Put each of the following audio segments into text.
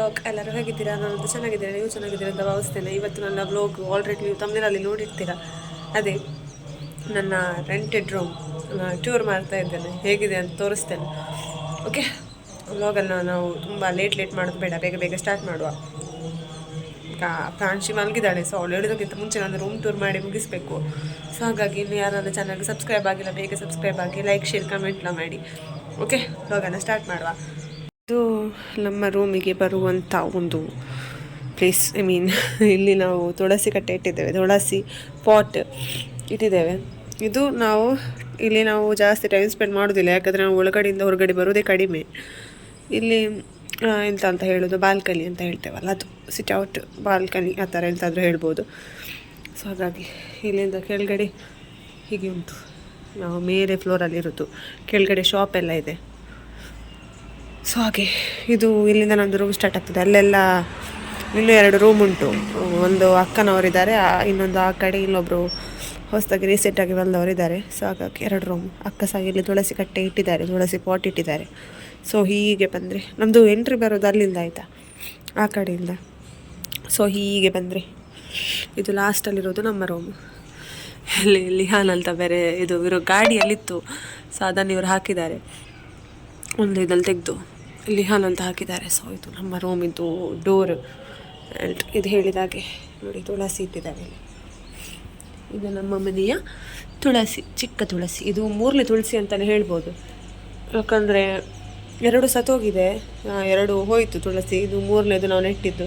Vlog ಎಲ್ಲರೂ ಹೇಗಿದ್ದೀರಾ? ನಾನು ಚೆನ್ನಾಗಿದ್ದೀರಾ ನೀವು ಚೆನ್ನಾಗಿದ್ದೀರಾ ಅಂತ ಭಾವಿಸ್ತೇನೆ. ಇವತ್ತು ನನ್ನ ಬ್ಲಾಗ್ ಆಲ್ರೆಡಿ ನೀವು ತಮ್ಮಿನಲ್ಲಿ ನೋಡಿರ್ತೀರಾ. ಅದೇ, ನನ್ನ ರೆಂಟೆಡ್ ರೂಮ್ ಟೂರ್ ಮಾಡ್ತಾ ಇದ್ದೇನೆ. ಹೇಗಿದೆ ಅಂತ ತೋರಿಸ್ತೇನೆ. ಓಕೆ ವ್ಲಾಗನ್ನು ನಾವು ತುಂಬ ಲೇಟ್ ಲೇಟ್ ಮಾಡೋದು ಬೇಡ. ಬೇಗ ಬೇಗ ಸ್ಟಾರ್ಟ್ ಮಾಡುವ. ಪ್ರಾಂಶಿ ಮಲಗಿದ್ದಾಳೆ ಸೊ ಅವಳು ಹೇಳೋದಕ್ಕಿಂತ ಮುಂಚೆ ನಾನು ರೂಮ್ ಟೂರ್ ಮಾಡಿ ಮುಗಿಸಬೇಕು. ಸೊ ಹಾಗಾಗಿ ಇನ್ನು ಯಾರಾದರೂ ಚಾನಲ್ಗೆ ಸಬ್ಸ್ಕ್ರೈಬ್ ಆಗಿಲ್ಲ, ಬೇಗ ಸಬ್ಸ್ಕ್ರೈಬ್ ಆಗಿ ಲೈಕ್ ಶೇರ್ ಕಮೆಂಟ್ನ ಮಾಡಿ. ಓಕೆ ವ್ಲಾಗನ್ನು ಸ್ಟಾರ್ಟ್ ಮಾಡುವ. ಇದು ನಮ್ಮ ರೂಮಿಗೆ ಬರುವಂಥ ಒಂದು ಪ್ಲೇಸ್, ಐ ಮೀನ್, ಇಲ್ಲಿ ನಾವು ತುಳಸಿ ಕಟ್ಟೆ ಇಟ್ಟಿದ್ದೇವೆ. ತುಳಸಿ ಪಾಟ್ ಇಟ್ಟಿದ್ದೇವೆ. ಇದು ನಾವು, ಇಲ್ಲಿ ನಾವು ಜಾಸ್ತಿ ಟೈಮ್ ಸ್ಪೆಂಡ್ ಮಾಡೋದಿಲ್ಲ ಯಾಕಂದರೆ ನಾವು ಒಳಗಡೆಯಿಂದ ಹೊರಗಡೆ ಬರೋದೇ ಕಡಿಮೆ. ಇಲ್ಲಿ ಎಂತ ಅಂತ ಹೇಳೋದು? ಬಾಲ್ಕನಿ ಅಂತ ಹೇಳ್ತೇವಲ್ಲ, ಅದು ಸಿಟ್ ಔಟ್ ಬಾಲ್ಕನಿ ಆ ಥರ ಎಂತಾದರೂ ಹೇಳ್ಬೋದು. ಸೊ ಹಾಗಾಗಿ ಇಲ್ಲಿಂದ ಕೆಳಗಡೆ ಹೀಗೆ ಉಂಟು. ನಾವು ಮೇಲೆ ಫ್ಲೋರಲ್ಲಿರೋದು ಕೆಳಗಡೆ ಶಾಪ್ ಎಲ್ಲ ಇದೆ. ಸೊ ಹಾಗೆ, ಇದು ಇಲ್ಲಿಂದ ನಂದು ರೂಮ್ ಸ್ಟಾರ್ಟ್ ಆಗ್ತದೆ. ಅಲ್ಲೆಲ್ಲ ಇನ್ನೂ ಎರಡು ರೂಮ್ ಉಂಟು. ಒಂದು ಅಕ್ಕನವರಿದ್ದಾರೆ ಇನ್ನೊಂದು ಆ ಕಡೆ ಇನ್ನೊಬ್ಬರು ಹೊಸದಾಗಿ ರೀಸೆಂಟಾಗಿ ಬಂದವರಿದ್ದಾರೆ. ಸೊ ಹಾಗಾಗಿ ಎರಡು ರೂಮ್ ಅಕ್ಕ ಸಹ ಇಲ್ಲಿ ತುಳಸಿ ಕಟ್ಟೆ ಇಟ್ಟಿದ್ದಾರೆ, ತುಳಸಿ ಪಾಟ್ ಇಟ್ಟಿದ್ದಾರೆ. ಸೊ ಹೀಗೆ ಬಂದರೆ ನಮ್ಮದು ಎಂಟ್ರಿ ಬರೋದು ಅಲ್ಲಿಂದ ಆಯಿತಾ? ಆ ಕಡೆಯಿಂದ. ಸೊ ಹೀಗೆ ಬಂದರೆ, ಇದು ಲಾಸ್ಟಲ್ಲಿರೋದು ನಮ್ಮ ರೂಮ್ ಇಲ್ಲಿ ಲಿಹಾನ್ ಅಂತ ಬೇರೆ ಇದು, ಇರೋ ಗಾಡಿಯಲ್ಲಿತ್ತು. ಸೊ ಅದನ್ನು ಇವರು ಹಾಕಿದ್ದಾರೆ. ಒಂದು ಇದಲ್ಲಿ ತೆಗೆದು ಲಿಹಾನ್ ಅಂತ ಹಾಕಿದ್ದಾರೆ. ಸೊ ಇದು ನಮ್ಮ ರೂಮಿದ್ದು ಡೋರ್ ಆ್ಯಂಡ್ ಇದು ಹೇಳಿದಾಗೆ ನೋಡಿ, ತುಳಸಿ ಇಟ್ಟಿದ್ದಾರೆ ಇಲ್ಲಿ. ಇದು ನಮ್ಮ ಮನೆಯ ತುಳಸಿ, ಚಿಕ್ಕ ತುಳಸಿ. ಇದು ಮೂರನೇ ತುಳಸಿ ಅಂತಲೇ ಹೇಳ್ಬೋದು. ಯಾಕಂದರೆ ಎರಡು ಸತ್ತೋಗಿದೆ ಎರಡು ಹೋಯಿತು ತುಳಸಿ. ಇದು ಮೂರನೇದು ನಾವು ನೆಟ್ಟಿದ್ದು.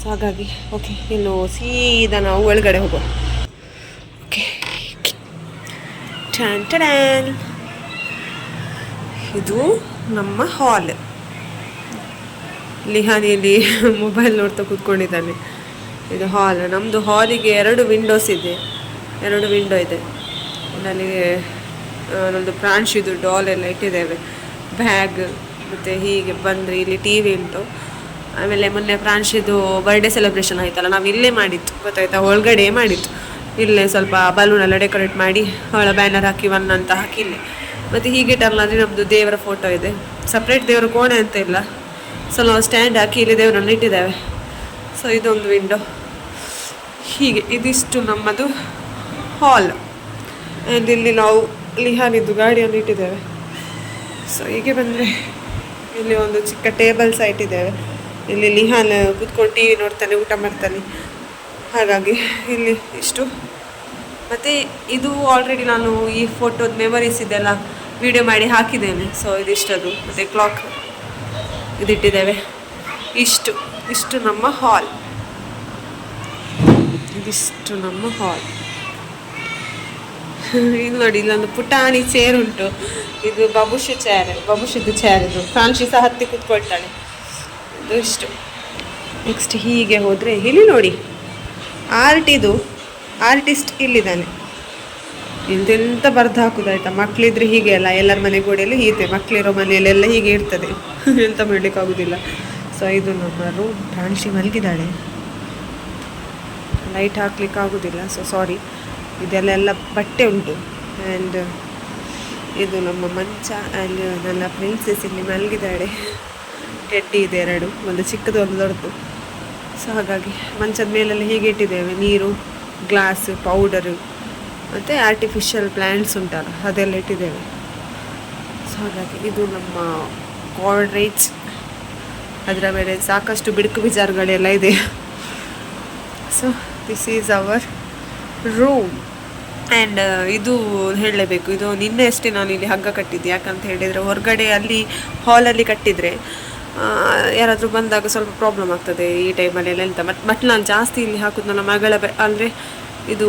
ಸೊ ಹಾಗಾಗಿ ಓಕೆ ಇನ್ನು ಸೀದಾ ನಾವು ಒಳಗಡೆ ಹೋಗೋಣ ಓಕೆ ಟ್ಯಾನ್ ಟ್ಯಾನ್ ಇದು ನಮ್ಮ ಹಾಲ್ ಲಿಹಾನಿಯಲ್ಲಿ ಮೊಬೈಲ್ ನೋಡ್ತಾ ಕೂತ್ಕೊಂಡಿದ್ದಾನೆ. ಇದು ಹಾಲ್ ನಮ್ಮದು ಹಾಲಿಗೆ ಎರಡು ವಿಂಡೋಸ್ ಇದೆ. ಎರಡು ವಿಂಡೋ ಇದೆ. ನನಗೆ ನಮ್ಮದು ಪ್ರಾಂಶಿದು ಡಾಲ್ ಎಲ್ಲ ಇಟ್ಟಿದ್ದೇವೆ. ಬ್ಯಾಗ್ ಮತ್ತು ಹೀಗೆ ಬಂದರೆ ಇಲ್ಲಿ ಟಿ ವಿ ಉಂಟು. ಆಮೇಲೆ ಮೊನ್ನೆ ಪ್ರಾಂಶಿದು ಬರ್ಡೇ ಸೆಲೆಬ್ರೇಷನ್ ಆಯ್ತಲ್ಲ, ನಾವು ಇಲ್ಲೇ ಮಾಡಿತ್ತು ಗೊತ್ತಾಯ್ತಾ? ಒಳಗಡೆ ಮಾಡಿತ್ತು ಇಲ್ಲೇ ಸ್ವಲ್ಪ ಬಲೂನ್ ಎಲ್ಲ ಡೆಕೋರೇಟ್ ಮಾಡಿ, ಅವಳ ಬ್ಯಾನರ್ ಹಾಕಿ ಒನ್ ಅಂತ ಹಾಕಿ ಇಲ್ಲೇ. ಮತ್ತು ಹೀಗೆ ಟರ್ನಲ್ಲಿ ನಮ್ಮದು ದೇವರ ಫೋಟೋ ಇದೆ. ಸಪ್ರೇಟ್ ದೇವರ ಕೋಣೆ ಅಂತ ಇಲ್ಲ. ಸೊ ನಾವು ಸ್ಟ್ಯಾಂಡ್ ಹಾಕಿ ಇಲ್ಲಿ ದೇವರನ್ನು ಇಟ್ಟಿದ್ದೇವೆ. ಸೊ ಇದೊಂದು ವಿಂಡೋ ಹೀಗೆ, ಇದಿಷ್ಟು ನಮ್ಮದು ಹಾಲ್ ಆ್ಯಂಡ್ ಇಲ್ಲಿ ನಾವು ಲಿಹಾನಿದ್ದು ಗಾಡಿಯನ್ನು ಇಟ್ಟಿದ್ದೇವೆ. ಸೊ ಹೀಗೆ ಬಂದರೆ ಇಲ್ಲಿ ಒಂದು ಚಿಕ್ಕ ಟೇಬಲ್ ಸಹ ಇಟ್ಟಿದ್ದೇವೆ. ಇಲ್ಲಿ ಲಿಹಾನ್ ಕೂತ್ಕೊಂಡು ಟಿ ವಿ ನೋಡ್ತಾನೆ, ಊಟ ಮಾಡ್ತಾನೆ. ಹಾಗಾಗಿ ಇಲ್ಲಿ ಇಷ್ಟು. ಮತ್ತು ಇದು ಆಲ್ರೆಡಿ ನಾನು ಈ ಫೋಟೋದ ಮೆಮರೀಸ್ ಇದೆಲ್ಲ ವಿಡಿಯೋ ಮಾಡಿ ಹಾಕಿದ್ದೇನೆ. ಸೊ ಇದಿಷ್ಟದು. ಮತ್ತು ಕ್ಲಾಕ್ ಇದಿಟ್ಟಿದ್ದೇವೆ. ಇಷ್ಟು ಇಷ್ಟು ನಮ್ಮ ಹಾಲ್ ಇದಿಷ್ಟು ನಮ್ಮ ಹಾಲ್ ಇದು ನೋಡಿ, ಇಲ್ಲೊಂದು ಪುಟಾಣಿ ಚೇರ್ ಉಂಟು. ಇದು ಬಬುಷು ಚೇರ್ ಬಬುಷದ್ದು ಚೇರ್ ಇದು. ಫ್ರಾನ್ಸಿ ಸಹ ಹತ್ತಿ ಕೂತ್ಕೊಳ್ತಾಳೆ. ಇದು ಇಷ್ಟು. ನೆಕ್ಸ್ಟ್ ಹೀಗೆ ಹೋದರೆ, ಇಲ್ಲಿ ನೋಡಿ ಆರ್ಟಿದು ಆರ್ಟಿಸ್ಟ್ ಇಲ್ಲಿದ್ದಾನೆ. ಎಂತೆಂತ ಬರ್ದು ಮಕ್ಕಳಿದ್ರೆ ಹೀಗೆ ಅಲ್ಲ, ಎಲ್ಲರ ಮನೆ ಗೋಡೆಯಲ್ಲಿ ಹೀಗೆ ಮಕ್ಕಳಿರೋ ಮನೆಯಲ್ಲೆಲ್ಲ ಹೀಗೆ ಇರ್ತದೆ. ಎಂತ ಮಾಡ್ಲಿಕ್ಕಾಗೋದಿಲ್ಲ ಸೊ ಇದು ನಮ್ಮ ರೂಮ್ ಪ್ರಾಣಿಸಿ ಮಲಗಿದ್ದಾಳೆ. ಲೈಟ್ ಹಾಕ್ಲಿಕ್ಕೆ ಆಗೋದಿಲ್ಲ. ಸೊ ಸಾರಿ ಇದೆಲ್ಲ ಬಟ್ಟೆ ಉಂಟು. ಆ್ಯಂಡ್ ಇದು ನಮ್ಮ ಮಂಚ ಆ್ಯಂಡ್ ನನ್ನ ಪ್ರಿನ್ಸೆಸ್ ಇಲ್ಲಿ ಮಲಗಿದಾಳೆ ಟೆಡ್ಡಿ ಇದೆ ಎರಡು. ಒಂದು ಚಿಕ್ಕದು, ಒಂದು ದೊಡ್ಡದು. ಸೊ ಹಾಗಾಗಿ ಮಂಚದ ಮೇಲೆಲ್ಲ ಹೀಗೆ ಇಟ್ಟಿದ್ದೇವೆ. ನೀರು ಗ್ಲಾಸ್ ಪೌಡರು ಮತ್ತು ಆರ್ಟಿಫಿಷಿಯಲ್ ಪ್ಲ್ಯಾಂಟ್ಸ್ ಉಂಟಲ್ಲ, ಅದೆಲ್ಲ ಇಟ್ಟಿದ್ದೇವೆ. ಸೊ ಹಾಗಾಗಿ ಇದು ನಮ್ಮ ಕಾಡ್ರೇಟ್ಸ್ ಅದರ ಮೇಲೆ ಸಾಕಷ್ಟು ಬಿಡುಕು ಬಿಜಾರುಗಳೆಲ್ಲ ಇದೆ. So this is our room and ಇದು ಹೇಳಲೇಬೇಕು. ಇದು ನಿನ್ನೆ ಅಷ್ಟೇ ನಾನು ಇಲ್ಲಿ ಹಗ್ಗ ಕಟ್ಟಿದ್ದೆ. ಯಾಕಂತ ಹೇಳಿದರೆ ಹೊರಗಡೆ ಅಲ್ಲಿ ಹಾಲಲ್ಲಿ ಕಟ್ಟಿದರೆ ಯಾರಾದರೂ ಬಂದಾಗ ಸ್ವಲ್ಪ ಪ್ರಾಬ್ಲಮ್ ಆಗ್ತದೆ ಈ ಟೈಮಲ್ಲಿ ಎಲ್ಲ ಎಂತ. ಮತ್ತು ಬಟ್ ನಾನು ಜಾಸ್ತಿ ಇಲ್ಲಿ ಹಾಕೋದು ನನ್ನ ಮಗಳ ಬೆ, ಅಂದರೆ ಇದು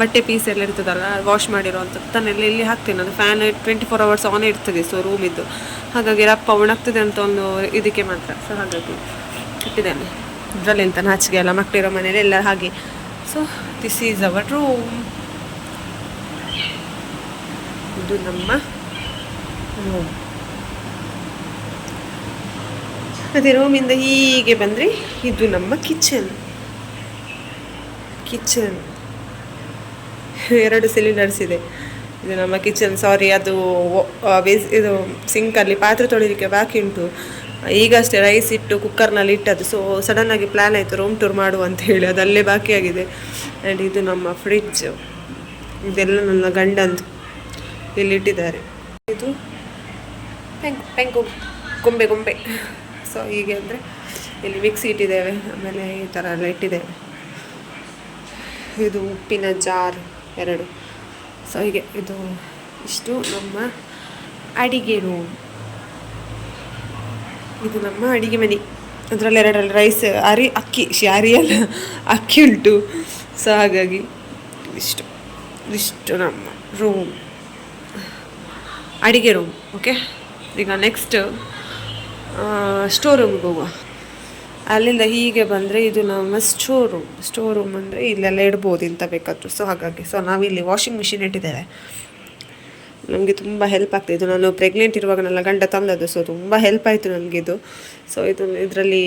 ಬಟ್ಟೆ ಪೀಸ್ ಎಲ್ಲ ಇರ್ತದಲ್ಲ ವಾಶ್ ಮಾಡಿರೋವಂಥದ್ದು ತನ್ನೆಲ್ಲ ಇಲ್ಲಿ ಹಾಕ್ತೇನೆ ಅದು fan twenty four hours on ಇರ್ತದೆ ಸೊ ರೂಮಿದ್ದು ಹಾಗಾಗಿ ರಪ್ಪ ಒಣಗ್ತದೆ ಅಂತ ಒಂದು ಇದಕ್ಕೆ ಮಾತ್ರ. ಸೊ ಹಾಗಾಗಿ ಇಟ್ಟಿದ್ದೇನೆ. ಇದರಲ್ಲಿ ಎಂತ ನಾಚಿಗೆ ಎಲ್ಲ ಮಕ್ಕಳಿರೋ ಮನೇಲಿ ಎಲ್ಲ ಹಾಗೆ. So this is our room ಇದು ನಮ್ಮ ರೂಮ್ ಅದೇ ರೂಮಿಂದ ಹೀಗೆ ಬಂದರೆ ಇದು ನಮ್ಮ ಕಿಚನ್ ಕಿಚನ್ ಎರಡು ಸಿಲಿಂಡರ್ಸ್ ಇದೆ. ಇದು ನಮ್ಮ ಕಿಚನ್ ಸಾರಿ ಅದು ವೇಸ್, ಇದು ಸಿಂಕಲ್ಲಿ ಪಾತ್ರೆ ತೊಳಿಲಿಕ್ಕೆ ಬಾಕಿ ಉಂಟು. ಈಗಷ್ಟೇ ರೈಸ್ ಇಟ್ಟು ಕುಕ್ಕರ್ನಲ್ಲಿ ಇಟ್ಟದ್ದು. ಸೊ ಸಡನ್ನಾಗಿ ಪ್ಲ್ಯಾನ್ ಆಯಿತು ರೂಮ್ ಟೂರ್ ಮಾಡು ಅಂತ ಹೇಳಿ. ಅದಲ್ಲೇ ಬಾಕಿ ಆಗಿದೆ. ಆ್ಯಂಡ್ ಇದು ನಮ್ಮ ಫ್ರಿಡ್ಜ್ ಇದೆಲ್ಲ ನನ್ನ ಗಂಡಂದು ಇಲ್ಲಿ ಇಟ್ಟಿದ್ದಾರೆ. ಇದು ಪೆಂಕು ಪೆಂಕು, ಗೊಂಬೆ ಗೊಂಬೆ. ಸೊ ಹೀಗೆ ಅಂದರೆ ಇಲ್ಲಿ ಮಿಕ್ಸಿ ಇಟ್ಟಿದ್ದೇವೆ ಆಮೇಲೆ ಈ ಥರ ಎಲ್ಲ ಇಟ್ಟಿದ್ದೇವೆ. ಇದು ಉಪ್ಪಿನ ಜಾರ್. ಎರಡು. ಸೊ ಹೀಗೆ, ಇದು ಇಷ್ಟು ನಮ್ಮ ಅಡಿಗೆ ರೂಮ್ ಇದು ನಮ್ಮ ಅಡಿಗೆ ಮನೆ. ಅದರಲ್ಲಿ ಎರಡರಲ್ಲಿ ರೈಸ್ ಅರಿ, ಅಕ್ಕಿ, ಶಿ, ಅರಿ ಅಲ್ಲ, ಅಕ್ಕಿ ಉಂಟು. ಸೊ ಹಾಗಾಗಿ ಇಷ್ಟು ಇಷ್ಟು ನಮ್ಮ ರೂಮ್ ಅಡಿಗೆ ರೂಮ್ ಓಕೆ ಈಗ ನೆಕ್ಸ್ಟ್ ಸ್ಟೋರ್ ರೂಮ್ಗೆ ಹೋಗುವ. ಅಲ್ಲಿಂದ ಹೀಗೆ ಬಂದರೆ ಇದು ನಮ್ಮ ಸ್ಟೋರ್ ರೂಮ್ ಸ್ಟೋರ್ ರೂಮ್ ಅಂದರೆ ಇಲ್ಲೆಲ್ಲ ಇಡ್ಬೋದು ಇಂಥ ಬೇಕಾದರೂ. ಸೊ ಹಾಗಾಗಿ ಸೊ ನಾವಿಲ್ಲಿ ವಾಷಿಂಗ್ ಮಿಷಿನ್ ಇಟ್ಟಿದ್ದೇವೆ. ನಮಗೆ ತುಂಬ ಹೆಲ್ಪ್ ಆಗ್ತಿದೆ ಇದು ನಾನು ಪ್ರೆಗ್ನೆಂಟ್ ಇರುವಾಗ ನನ್ನ ಗಂಡ ತಂದದ್ದು ಸೊ ತುಂಬ ಹೆಲ್ಪ್ ಆಯಿತು ನನಗಿದು ಸೊ ಇದು ಇದರಲ್ಲಿ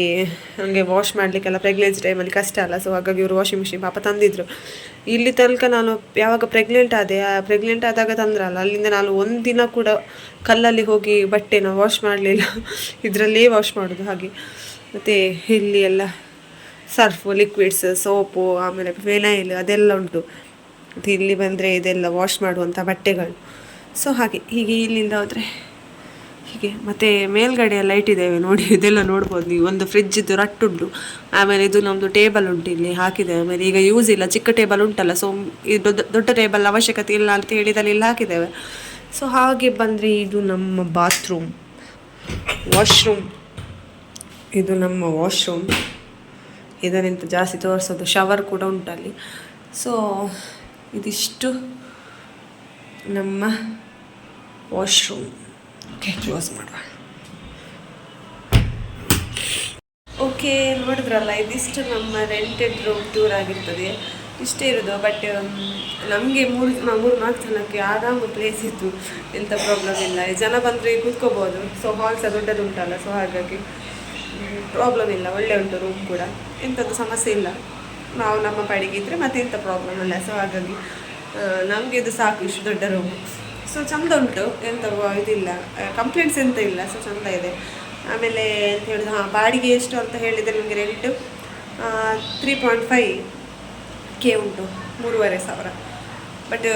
ನನಗೆ ವಾಶ್ ಮಾಡಲಿಕ್ಕೆಲ್ಲ ಪ್ರೆಗ್ನೆನ್ಸಿ ಟೈಮಲ್ಲಿ ಕಷ್ಟ ಅಲ್ಲ. ಸೊ ಹಾಗಾಗಿ ಇವರು ವಾಷಿಂಗ್ ಮಿಷಿನ್ ಪಾಪ ತಂದಿದ್ರು. ಇಲ್ಲಿ ತನಕ ನಾನು ಯಾವಾಗ ಪ್ರೆಗ್ನೆಂಟ್ ಆದೆ ಪ್ರೆಗ್ನೆಂಟ್ ಆದಾಗ ತಂದ್ರಲ್ಲ, ಅಲ್ಲಿಂದ ನಾನು ಒಂದು ದಿನ ಕೂಡ ಕಲ್ಲಲ್ಲಿ ಹೋಗಿ ಬಟ್ಟೆನ ವಾಶ್ ಮಾಡಲಿಲ್ಲ. ಇದರಲ್ಲೇ ವಾಶ್ ಮಾಡೋದು, ಹಾಗೆ. ಮತ್ತು ಇಲ್ಲಿ ಎಲ್ಲ ಸರ್ಫು ಲಿಕ್ವಿಡ್ಸ್ ಸೋಪು ಆಮೇಲೆ ವೆನೈಲ್ ಅದೆಲ್ಲ ಉಂಟು. ಮತ್ತು ಇಲ್ಲಿ ಬಂದರೆ ಇದೆಲ್ಲ ವಾಶ್ ಮಾಡುವಂಥ ಬಟ್ಟೆಗಳು. ಸೊ ಹಾಗೆ, ಹೀಗೆ ಇಲ್ಲಿಂದ ಹೋದರೆ ಹೀಗೆ. ಮತ್ತು ಮೇಲ್ಗಡೆ ಎಲ್ಲ ಇಟ್ಟಿದ್ದೇವೆ ನೋಡಿ, ಇದೆಲ್ಲ ನೋಡ್ಬೋದು ನೀವು. ಒಂದು ಫ್ರಿಜ್ಜಿದ್ದು ರಟ್ಟುಂಟು ಆಮೇಲೆ ಇದು ನಮ್ಮದು ಟೇಬಲ್ ಉಂಟು ಇಲ್ಲಿ ಹಾಕಿದ್ದೇವೆ ಆಮೇಲೆ ಈಗ ಯೂಸ್ ಇಲ್ಲ. ಚಿಕ್ಕ ಟೇಬಲ್ ಉಂಟಲ್ಲ ಸೊ ಇದು ದೊಡ್ಡ ದೊಡ್ಡ ಟೇಬಲ್ ಅವಶ್ಯಕತೆ ಇಲ್ಲ ಅಂತ ಹೇಳಿದಲ್ಲಿ ಇಲ್ಲಿ ಹಾಕಿದ್ದೇವೆ. ಸೊ ಹಾಗೆ ಬಂದರೆ ಇದು ನಮ್ಮ ಬಾತ್ರೂಮ್ ವಾಶ್ರೂಮ್ ಇದು ನಮ್ಮ ವಾಶ್ರೂಮ್ ಇದರಿಂದ ಜಾಸ್ತಿ ತೋರಿಸೋದು ಶವರ್ ಕೂಡ ಉಂಟಲ್ಲಿ. ಸೊ ಇದಿಷ್ಟು ನಮ್ಮ ವಾಶ್ರೂಮ್ ಓಕೆ ಕ್ಲೋಸ್ ಮಾಡುವ. ಓಕೆ ನೋಡಿದ್ರಲ್ಲ, ಇದಿಷ್ಟು ನಮ್ಮ ರೆಂಟೆಡ್ ರೂಮ್ ಟೂರ್ ಆಗಿರ್ತದೆ. ಇಷ್ಟೇ ಇರೋದು ಬಟ್ ನಮಗೆ ಮೂರು ಮೂರು ನಾಲ್ಕು ಜನಕ್ಕೆ ಆರಾಮ ಪ್ಲೇಸ್ ಇತ್ತು ಎಂಥ ಪ್ರಾಬ್ಲಮ್ ಇಲ್ಲ. ಜನ ಬಂದರೆ ಕೂತ್ಕೋಬೋದು. ಸೊ ಹಾಲ್ ಸಹ ದೊಡ್ಡದು ಉಂಟಲ್ಲ ಸೊ ಹಾಗಾಗಿ. ಪ್ರಾಬ್ಲಮ್ ಇಲ್ಲ, ಒಳ್ಳೆ ಉಂಟು ರೂಮ್ ಕೂಡ. ಎಂಥದ್ದು ಸಮಸ್ಯೆ ಇಲ್ಲ. ನಾವು ನಮ್ಮ ಪಾಡಿಗೆ ಇದ್ದರೆ ಮತ್ತೆ ಎಂಥ ಪ್ರಾಬ್ಲಮ್ ಇಲ್ಲ. ಸೊ ಹಾಗಾಗಿ ನಮಗೆ ಇದು ಸಾಕು ಇಷ್ಟು ದೊಡ್ಡ ರೂಮ್ ಸೊ ಚಂದ ಉಂಟು. ಎಂಥ ಇದಿಲ್ಲ. ಕಂಪ್ಲೇಂಟ್ಸ್ ಎಂತ ಇಲ್ಲ. ಸೊ ಚಂದ ಇದೆ. ಆಮೇಲೆ ಅಂತ ಹೇಳಿದ್ರೆ ಹಾಂ, ಬಾಡಿಗೆ ಎಷ್ಟು ಅಂತ ಹೇಳಿದರೆ ನಿಮಗೆ rent three point five K ಉಂಟು. ಮೂರುವರೆ ಸಾವಿರ. ಬಟ್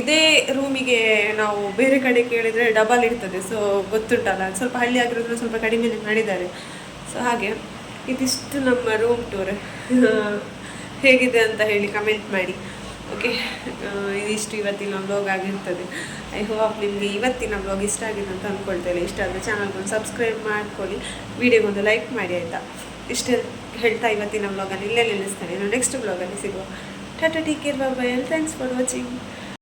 ಇದೇ ರೂಮಿಗೆ ನಾವು ಬೇರೆ ಕಡೆ ಕೇಳಿದರೆ ಡಬಲ್ ಇರ್ತದೆ. ಸೊ ಗೊತ್ತುಂಟಲ್ಲ. ಸ್ವಲ್ಪ ಹಳ್ಳಿ ಆಗಿರೋದ್ರೆ ಸ್ವಲ್ಪ ಕಡಿಮೆ ಮಾಡಿದ್ದಾರೆ. ಸೊ ಹಾಗೆ, ಇದಿಷ್ಟು ನಮ್ಮ ರೂಮ್ ಟೂರ್ ಹೇಗಿದೆ ಅಂತ ಹೇಳಿ ಕಮೆಂಟ್ ಮಾಡಿ. ಓಕೆ ಇದಿಷ್ಟು ಇವತ್ತಿನ ಬ್ಲಾಗ್ ಆಗಿರ್ತದೆ. ಐ ಹೋಪ್ ನಿಮಗೆ ಇವತ್ತಿನ ಬ್ಲಾಗ್ ಇಷ್ಟ ಆಗಿದೆ ಅಂತ ಅಂದ್ಕೊಳ್ತೇನೆ ಇಷ್ಟ ಆದರೆ ಚಾನಲ್ಗೊಂದು ಸಬ್ಸ್ಕ್ರೈಬ್ ಮಾಡ್ಕೊಳ್ಳಿ. ವಿಡಿಯೋಗೊಂದು ಲೈಕ್ ಮಾಡಿ ಆಯಿತಾ? ಇಷ್ಟು ಹೇಳ್ತಾ ಇವತ್ತಿನ ಬ್ಲಾಗಲ್ಲಿ ಇಲ್ಲೇ ನಿಲ್ಲಿಸ್ತೇನೆ. ನಾನು ನೆಕ್ಸ್ಟ್ ಬ್ಲಾಗಲ್ಲಿ ಸಿಗುವ. Tata take care bye thanks for watching